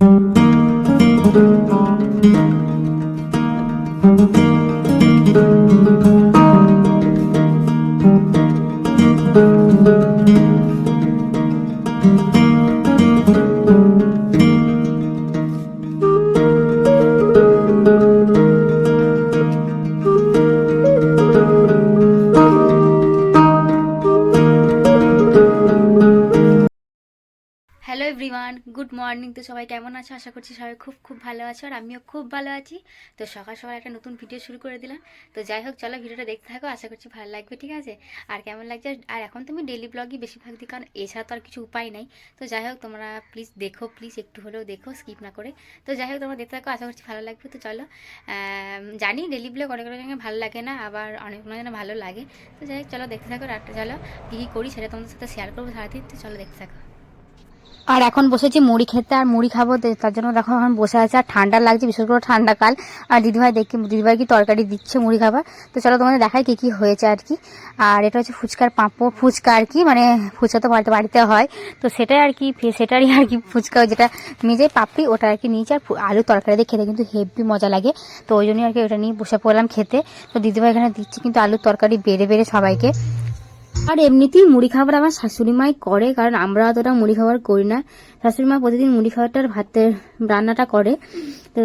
Thank you. Good morning. তো সবাই কেমন আছো? আশা করছি সবাই খুব খুব ভালো আছো আর আমিও খুব ভালো আছি। তো সকাল সকাল একটা নতুন ভিডিও শুরু করে দিলাম। তো যাই হোক, চলো ভিডিওটা দেখতে থাকো, আশা করছি ভালো লাগবে, ঠিক আছে? আর কেমন লাগছে? আর এখন তুমি ডেলি ব্লগই বেশিরভাগ দিই, কারণ এছাড়া তো আর কিছু উপায় নাই। তো যাই হোক, তোমরা প্লিজ দেখো প্লিজ একটু হলেও দেখো স্কিপ না করে। তো যাই হোক, তোমরা দেখতে থাকো, আশা করছি ভালো লাগবে। তো চলো জানি ডেলি ব্লগ অনেক অনেক ভালো লাগে না, আবার অনেক অনেক ভালো লাগে। তো যাই হোক, চলো দেখতে থাকো, রাতটা চলো, কী কী করি সেটা তোমাদের সাথে শেয়ার করব সারাদিন। তো চলো দেখতে থাকো। আর এখন বসেছি, মুড়ি খেতে আর মুড়ি খাব তার জন্য দেখো এখন বসে আছে, আর ঠান্ডা লাগছে, বিশেষ করে ঠান্ডা কাল। আর দিদিভাই দেখি, দিদিভাই কি তরকারি দিচ্ছে মুড়ি খাবার। তো চলো তোমাদের দেখায় কি কি হয়েছে আর কি। আর এটা হচ্ছে ফুচকার পাঁপড়, ফুচকা আর কি মানে ফুচকা তো বাড়িতে বাড়িতে হয়। তো সেটাই আর কি সেটারই আর কি ফুচকা যেটা নিজে পাপড়ি, ওটা আর কি নিয়েছে। আর আলু তরকারি দিয়ে খেতে কিন্তু হেভি মজা লাগে। তো ওই জন্যই আর কি ওটা নিয়ে বসে পড়লাম খেতে। তো দিদিভাই এখানে দিচ্ছে কিন্তু আলুর তরকারি বেড়ে বেড়ে সবাইকে। আর এমনিতেই মুড়ি খাবার আমার শাশুড়ি মাই করে, কারণ আমরা অতটা মুড়ি খাবার করি না। শাশুড়ি মা প্রতিদিন মুড়ি খাবারটার ভাতের রান্নাটা করে। তো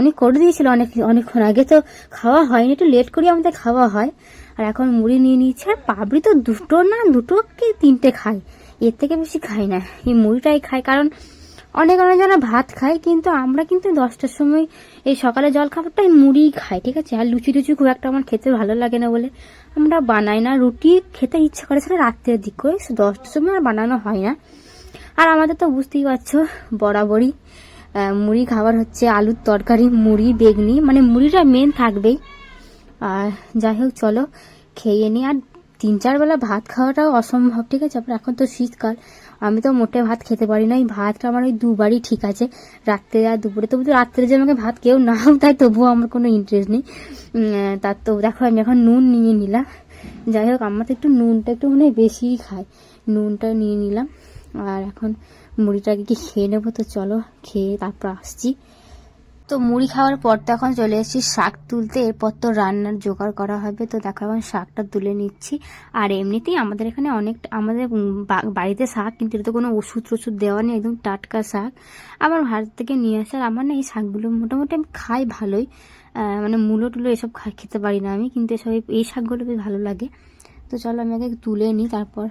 উনি করে দিয়েছিল অনেক, অনেকক্ষণ আগে, তো খাওয়া হয়নি, একটু লেট করে আমাদের খাওয়া হয়। আর এখন মুড়ি নিয়ে নিচ্ছে আর পাবড়ি তো দুটো না, দুটো কি তিনটে খাই এর থেকে বেশি খাই না, এই মুড়িটাই খাই কারণ অনেক অনেক অনেকজনা ভাত খায় কিন্তু আমরা কিন্তু দশটার সময় এই সকালে জল খাবারটাই মুড়ি খাই, ঠিক আছে? আর লুচি টুচি খুব একটা আমার খেতে ভালো লাগে না বলে আমরা বানাই না। রুটি খেতে ইচ্ছা করে সেটা রাত্রের দিক করে দশটার সময় আর বানানো হয় না। আর আমাদের তো বুঝতেই পারছ, বরাবরই মুড়ি খাবার হচ্ছে আলুর তরকারি, মুড়ি, বেগনি মানে মুড়িটা মেন থাকবেই। আর যাই হোক, চলো, খেয়ে নিই আর তিন চার বেলা ভাত খাওয়াটাও অসম্ভব, ঠিক আছে? আবার এখন তো শীতকাল আমি তো মোটে ভাত খেতে পারি না ওই ভাতটা আমার ওই দুবারই ঠিক আছে। রাত্রে আর দুপুরে, তবু তো রাত্রে যে আমাকে ভাত কেউ নাও তাই তবুও আমার কোনো ইন্টারেস্ট নেই। তার তো দেখো, আমি এখন নুন নিয়ে নিলাম। যাই হোক, আমার তো একটু নুনটা একটু মানে বেশিই খায়। নুনটা নিয়ে নিলাম। আর এখন মুড়িটাকে কি খেয়ে নেব? তো চলো, খেয়ে তারপর আসছি। তো মুড়ি খাওয়ার পর তো এখন চলে এসেছি শাক তুলতে। এরপর তো রান্নার জোগাড় করা হবে। তো দেখো, এখন শাকটা তুলে নিচ্ছি। আর এমনিতেই আমাদের এখানে অনেক, আমাদের বাড়িতে শাক, কিন্তু এটা তো কোনো ওষুধ টষুধ দেওয়া নেই, একদম টাটকা শাক। আমার ভারত থেকে নিয়ে আসে আর আমার না এই শাকগুলো মোটামুটি আমি খাই ভালোই। মানে মূলো টুলো এসব খেতে পারি না আমি, কিন্তু এসব, এই শাকগুলো বেশ ভালো লাগে। তো চলো আমি আগে তুলে নিই, তারপর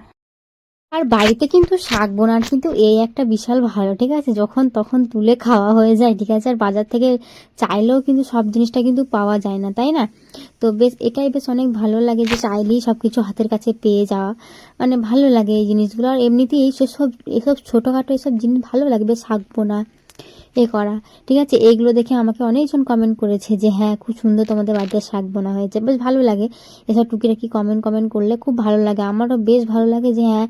আর বাড়িতে কিন্তু শাক বোনার কিন্তু এই একটা বিশাল ভালো, ঠিক আছে? যখন তখন তুলে খাওয়া হয়ে যায়, ঠিক আছে? আর বাজার থেকে চাইলেও কিন্তু সব জিনিসটা কিন্তু পাওয়া যায় না, তাই না? তো বেশ, এটাই বেশ অনেক ভালো লাগে যে চাইলেই সব কিছু হাতের কাছে পেয়ে যাওয়া। মানে ভালো লাগে এই জিনিসগুলো। আর এমনিতেই এই সব এসব ছোটোখাটো এসব জিনিস ভালো লাগে, বেশ শাক বোনা, এ করা, ঠিক আছে? এইগুলো দেখে আমাকে অনেকজন কমেন্ট করেছে যে হ্যাঁ খুব সুন্দর তোমাদের বাড়িতে শাক বোনা হয়েছে। বেশ ভালো লাগে। এসব টুকিটাকি কমেন্ট কমেন্ট করলে খুব ভালো লাগে। আমারও বেশ ভালো লাগে যে হ্যাঁ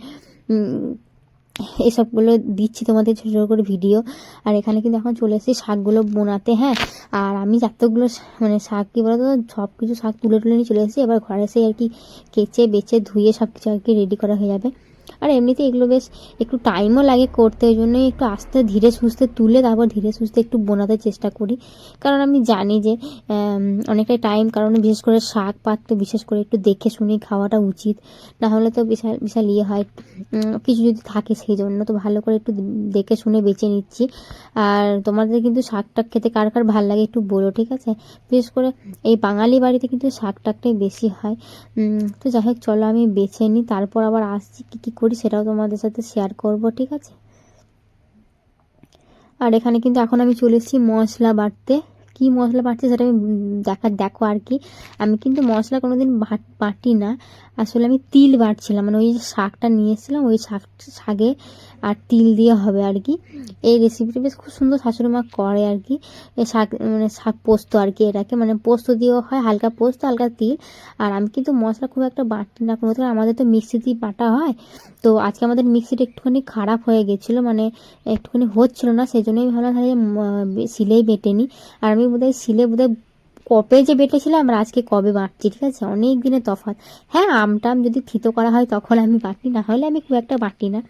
এসবগুলো দিচ্ছি তোমাদের ছোটো ছোটো করে ভিডিও। আর এখানে কিন্তু এখন চলে এসেছি শাকগুলো বোনাতে হ্যাঁ। আর আমি যতগুলো মানে শাক কী বলতো সব কিছু শাক তুলে তুলে নিয়ে চলে এসেছি। এবার ঘরে এসে আর কি কেচে, বেচে, ধুয়ে সব কিছু আর কি রেডি করা হয়ে যাবে। আর এমনিতে এগুলো বেশ একটু টাইমও লাগে করতে, ওই জন্যই একটু আস্তে ধীরে সুস্থে তুলে তারপর ধীরে সুস্থে একটু বোনাতে চেষ্টা করি। কারণ আমি জানি যে অনেকটাই টাইম কারণ বিশেষ করে শাক পাত তো বিশেষ করে একটু দেখে শুনে খাওয়াটা উচিত। না হলে তো বিশাল বিশাল ইয়ে হয়। কিছু যদি থাকে সেই জন্য তো ভালো করে একটু দেখে শুনে বেছে নিচ্ছি। আর তোমাদের কিন্তু শাক টাক খেতে কার কার ভালো লাগে একটু বলো, ঠিক আছে? বিশেষ করে এই বাঙালি বাড়িতে কিন্তু শাক টাকটাই বেশি হয়। তো যাই হোক, চলো আমি বেছে নিই, তারপর আবার আসছি কী কী করি সেটাও তোমাদের সাথে শেয়ার করব, ঠিক আছে? আর এখানে কিন্তু এখন আমি চলে এসেছি মশলা বাটতে। কি মশলা বাটছে সেটা আমি দেখা, দেখো আর কি। আমি কিন্তু মশলা কোনোদিন বাট- বাটি না। আসলে আমি তিল বাটছিলাম মানে ওই শাকটা নিয়ে এসেছিলাম ওই শাক, শাকে আর তিল দিয়ে হবে আর কি। এই রেসিপিটা বেশ খুব সুন্দর শাশুড়ি মা করে আর কি। শাক মানে শাক পোস্ত আর কি এটাকে মানে পোস্ত দিয়েও হয়, হালকা পোস্ত, হালকা তিল। আর আমি কিন্তু মশলা খুব একটা বাটি না, কোনো আমাদের তো মিক্সিতেই বাটা হয়। তো আজকে আমাদের মিক্সিটা একটুখানি খারাপ হয়ে গেছিল মানে একটুখানি হচ্ছিল না সেই জন্যই ভাবলাম তাহলে শিলেই বেটে নিই। আর আমি বোধহয় শিলে বোধহয় কপে যে বেটেছিলাম আর আজকে কবে বাটছি, ঠিক আছে? অনেক দিনের তফাৎ। হ্যাঁ আমটাম যদি থিতো করা হয় তখন আমি বাটি না হলে আমি খুব একটা বাটি না।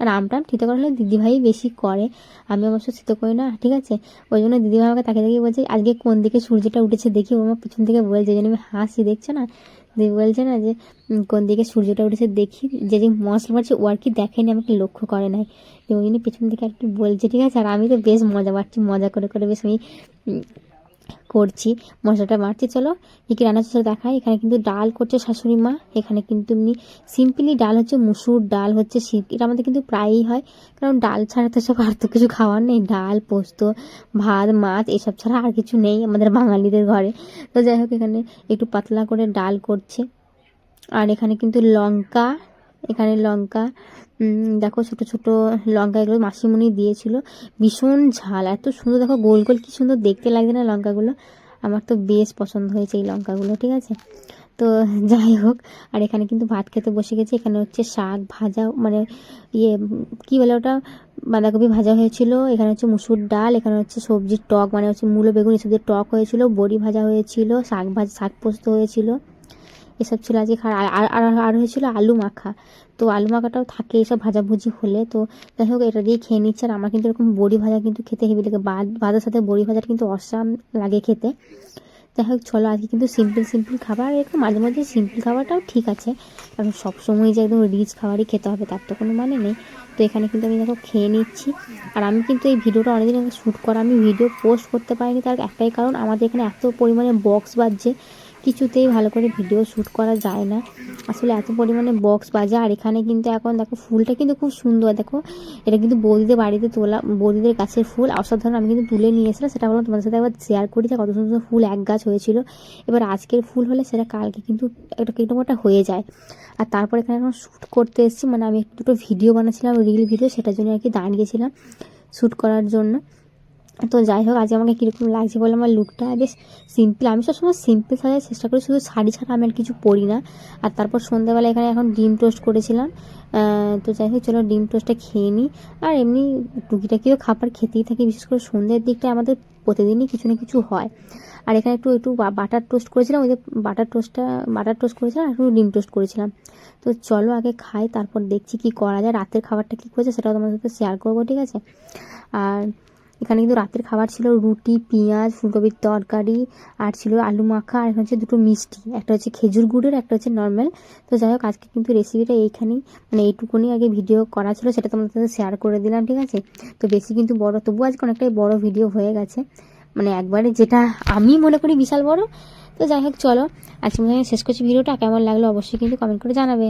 আর আমটা থিতো করা হলে দিদিভাই বেশি করে। আমি অবশ্য থিতো করি না, ঠিক আছে? ওই জন্য দিদিভাই আমাকে তাকে দেখে বলছে, আজকে কোন দিকে সূর্যটা উঠেছে দেখি, ও আমার পিছন থেকে বলছে। জন্য আমি হাসি, দেখছ না? দিদি বলছে না যে কোন দিকে সূর্যটা উঠেছে দেখি, যে যে মশলা মারছে ও আর কি দেখেনি, আমাকে লক্ষ্য করে নাই। ওই জন্য পেছন দিকে আর কি বলছে, ঠিক আছে, আর আমি তো বেশ মজা পাচ্ছি মজা করে করে বেশ আমি করছি। মশলাটা মারছি চলো। কী কী রান্না হচ্ছে দেখায় এখানে কিন্তু ডাল করছে শাশুড়ি মা। এখানে কিন্তু এমনি সিম্পলি ডাল হচ্ছে মুসুর, ডাল হচ্ছে এটা আমাদের কিন্তু প্রায়ই হয়। কারণ ডাল ছাড়া তো সব আর তো কিছু খাওয়ার নেই। ডাল, পোস্ত, ভাত, মাছ, এসব ছাড়া আর কিছু নেই আমাদের বাঙালিদের ঘরে। তো যাই হোক, এখানে একটু পাতলা করে ডাল করছে। আর এখানে কিন্তু লঙ্কা, এখানে লঙ্কা দেখো ছোট ছোট লঙ্কা এগুলো মাসিমণি দিয়েছিল। ভীষণ ঝাল, এত সুন্দর। দেখো গোল গোল কি সুন্দর দেখতে লাগছে না লঙ্কাগুলো। আমার তো বেশ পছন্দ হয়েছে এই লঙ্কাগুলো, ঠিক আছে? তো যাই হোক, আর এখানে কিন্তু ভাত খেতে বসে গেছে। এখানে হচ্ছে শাক ভাজা মানে ইয়ে কি বলে ওটা? বাঁধাকপি ভাজা হয়েছিল, এখানে হচ্ছে মুসুর ডাল, এখানে হচ্ছে সবজির টক মানে হচ্ছে মূলো, বেগুন, এসব টক হয়েছিল, বড়ি ভাজা হয়েছিল, শাক ভাজা, শাক পোস্ত হয়েছিল। এসব ছিল আজকে খাওয়া আর, আর- হয়েছিল আলু মাখা। তো আলু মাখাটাও থাকে, এসব ভাজাভুজি হলে। তো যাই হোক, এটা দিয়ে খেয়ে নিচ্ছে। আর আমার কিন্তু এরকম বড়ি ভাজা কিন্তু খেতে হেভি লাগে। ভাতের সাথে বড়ি ভাজাটা কিন্তু অসাম লাগে খেতে। যাই হোক, চলো আজকে কিন্তু সিম্পল সিম্পল খাবার। একটু মাঝে মাঝে সিম্পল খাবারটাও ঠিক আছে। কারণ সবসময় যে একদম রিচ খাবারই খেতে হবে, তার তো কোনো মানে নেই। তো এখানে কিন্তু আমি দেখো খেয়ে নিচ্ছি। আর আমি কিন্তু এই ভিডিওটা অনেকদিন আগে শ্যুট করা, আমি ভিডিও পোস্ট করতে পারিনি। তার একটাই কারণ, আমাদের এখানে এত পরিমাণে বক্স বাজছে। কিছুতেই ভালো করে ভিডিও শ্যুট করা যায় না। আসলে এত পরিমাণে বক্স বাজে, আর এখানে কিন্তু এখন দেখো ফুলটা কিন্তু খুব সুন্দর। দেখো, এটা কিন্তু বৌদিদের বাড়িতে তোলা, বৌদিদের গাছের ফুল। অসাধারণ, আমি কিন্তু তুলে নিয়ে এসেছিলাম, সেটা বললাম তোমাদের সাথে একবার শেয়ার করি যে কত সুন্দর ফুল এক গাছ হয়েছিল। এবার আজকের ফুল হলে সেটা কালকে কিন্তু একটা কীরকম একটা হয়ে যায়। আর তারপর এখানে এখন শ্যুট করতে এসেছি মানে আমি একটু দুটো ভিডিও বানাচ্ছিলাম রিল ভিডিও সেটার জন্য আর কি দাঁড়িয়েছিলাম শ্যুট করার জন্য। তো যাই হোক আজকে আমাকে কীরকম লাগছে বলে আমার লুকটা বেশ সিম্পল আমি সবসময় সিম্পল সাজার চেষ্টা করি, শুধু শাড়ি ছাড়া আমি আর কিছু পরি না। আর তারপর সন্ধ্যাবেলা এখানে এখন ডিম টোস্ট করেছিলাম। তো যাই হোক, চলো ডিম টোস্টটা খেয়ে নিই আর এমনি টুকিটাকিও খাবার খেতেই থাকি, বিশেষ করে সন্ধ্যের দিকটা আমাদের প্রতিদিনই কিছু না কিছু হয়। আর এখানে একটু একটু বাটার টোস্ট করেছিলাম, ওই যে বাটার টোস্টটা বাটার টোস্ট করেছিলাম, আর একটু ডিম টোস্ট করেছিলাম। তো চলো আগে খাই, তারপর দেখছি কি করা যায়। রাতের খাবারটা কী করেছে সেটাও তোমাদের সাথে শেয়ার করব, ঠিক আছে? আর এখানে কিন্তু রাতের খাবার ছিল রুটি, পেঁয়াজ, ফুলকপির তরকারি, আর ছিল আলু মাখা, আর হচ্ছে দুটো মিষ্টি। একটা হচ্ছে খেজুর গুড়ের একটা হচ্ছে নর্মাল। তো যাই হোক, আজকে কিন্তু রেসিপিটা এইখানেই মানে এইটুকুনি আগে ভিডিও করা ছিল, সেটা তোমাদের সাথে শেয়ার করে দিলাম, ঠিক আছে? তো বেশি কিন্তু বড়, তবু আজকে অনেকটাই বড় ভিডিও হয়ে গেছে। মানে একবারে যেটা আমি মনে করি বিশাল বড়। তো যাই হোক, চলো, আজকে শেষ করছি ভিডিওটা কেমন লাগল অবশ্যই কিন্তু কমেন্ট করে জানাবে।